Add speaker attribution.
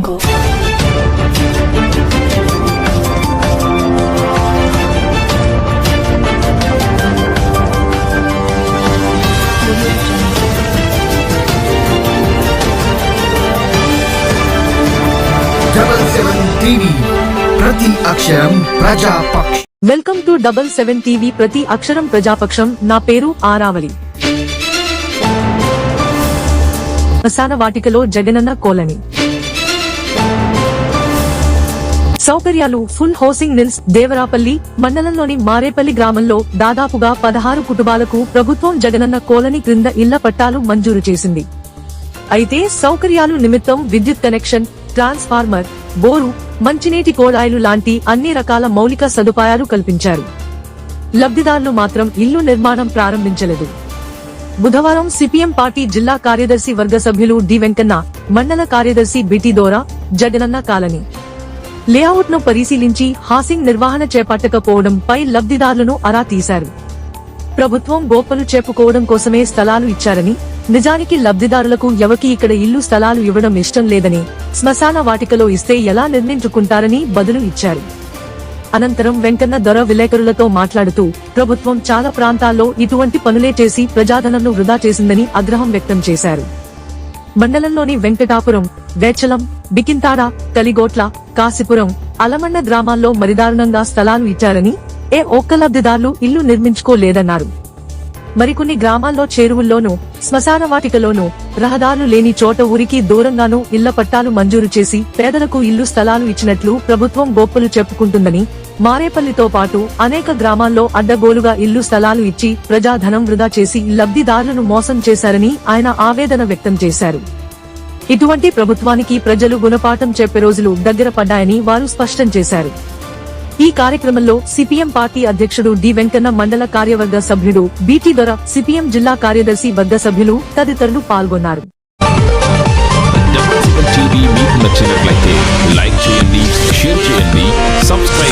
Speaker 1: Go.
Speaker 2: Double seven TV ప్రతి అక్షరం ప్రజాపక్ష
Speaker 3: welcome to double seven TV ప్రతి అక్షరం ప్రజాపక్షం నా పేరు ఆరావళి. శ్మశాన వాటికలో జగనన్న కోలని. సౌకర్యాలు ఫుల్ హౌసింగ్ నిల్స్ దేవరాపల్లి మండలంలోని మారేపల్లి గ్రామంలో దాదాపుగా పదహారు కుటుంబాలకు ప్రభుత్వం జగనన్న కోలని క్రింద ఇళ్ళ పట్టాలు మంజూరు చేసింది. అయితే సౌకర్యాలు నిమిత్తం విద్యుత్ కనెక్షన్ ట్రాన్స్ఫార్మర్ బోరు మంచినీటి కోడాయిలు లాంటి అన్ని రకాల మౌలిక సదుపాయాలు కల్పించారు. లబ్ధిదారులు మాత్రం ఇల్లు నిర్మాణం ప్రారంభించలేదు. బుధవారం సిపిఎం పార్టీ జిల్లా కార్యదర్శి వర్గ సభ్యులు డి వెంకన్న మండల కార్యదర్శి బిటి దోరా జగనన్న కాలనీ లేఅవుట్ను పరిశీలించి హాసింగ్ నిర్వహణ చేపట్టకపోవడంపై లబ్ధిదారులను అరా తీశారు. ప్రభుత్వం గోపలు చెప్పుకోవడం కోసమే స్థలాలు ఇచ్చారని నిజానికి లబ్ధిదారులకు ఎవకి ఇక్కడ ఇల్లు స్థలాలు ఇవ్వడం ఇష్టం లేదని శ్మశాన వాటికలో ఇస్తే ఎలా నిర్ణయించుకుంటారని బదులు ఇచ్చారు. అనంతరం వెంకన్న దొర విలేకరులతో మాట్లాడుతూ ప్రభుత్వం చాలా ప్రాంతాల్లో ఇటువంటి పనులే చేసి ప్రజాధనంను వృధా చేసిందని ఆగ్రహం వ్యక్తం చేశారు. మండలంలోని వెంకటాపురం వేచలం బికింతాడ కలిగోట్ల కాశీపురం అలమండ గ్రామాల్లో మరిదారుణంగా స్థలాలు ఇచ్చారని ఏ ఒక్క లబ్ధిదారులు ఇల్లు నిర్మించుకోలేదన్నారు. మరికొన్ని గ్రామాల్లో చేరువుల్లోనూ శ్మశాన వాటికలోనూ రహదారులు లేని చోట ఊరికి దూరంగానూ ఇళ్ళ పట్టాలు మంజూరు చేసి పేదలకు ఇల్లు స్థలాలు ఇచ్చినట్లు ప్రభుత్వం గొప్పలు చెప్పుకుంటుందని మారేపల్లితో పాటు అనేక గ్రామాల్లో అడ్డగోలుగా ఇల్లు స్థలాలు ఇచ్చి ప్రజాధనం వృధా చేసి లబ్ధిదారులను మోసం చేశారని ఆయన ఆవేదన వ్యక్తం చేశారు. ఇటువంటి ప్రభుత్వానికి ప్రజలు గుణపాఠం చెప్పే రోజులు దగ్గర పడ్డాయని వారు స్పష్టం చేశారు. ఈ కార్యక్రమంలో సిపిఎం పార్టీ అధ్యక్షుడు డి వెంకన్న మండల కార్యవర్గ సభ్యుడు బీటీ దొర సిపిఎం జిల్లా కార్యదర్శి వర్గ సభ్యులు తదితరులు పాల్గొన్నారు.
Speaker 4: మీకు నచ్చినట్లయితే లైక్ చేయండి షేర్ చేయండి సబ్స్క్రైబ్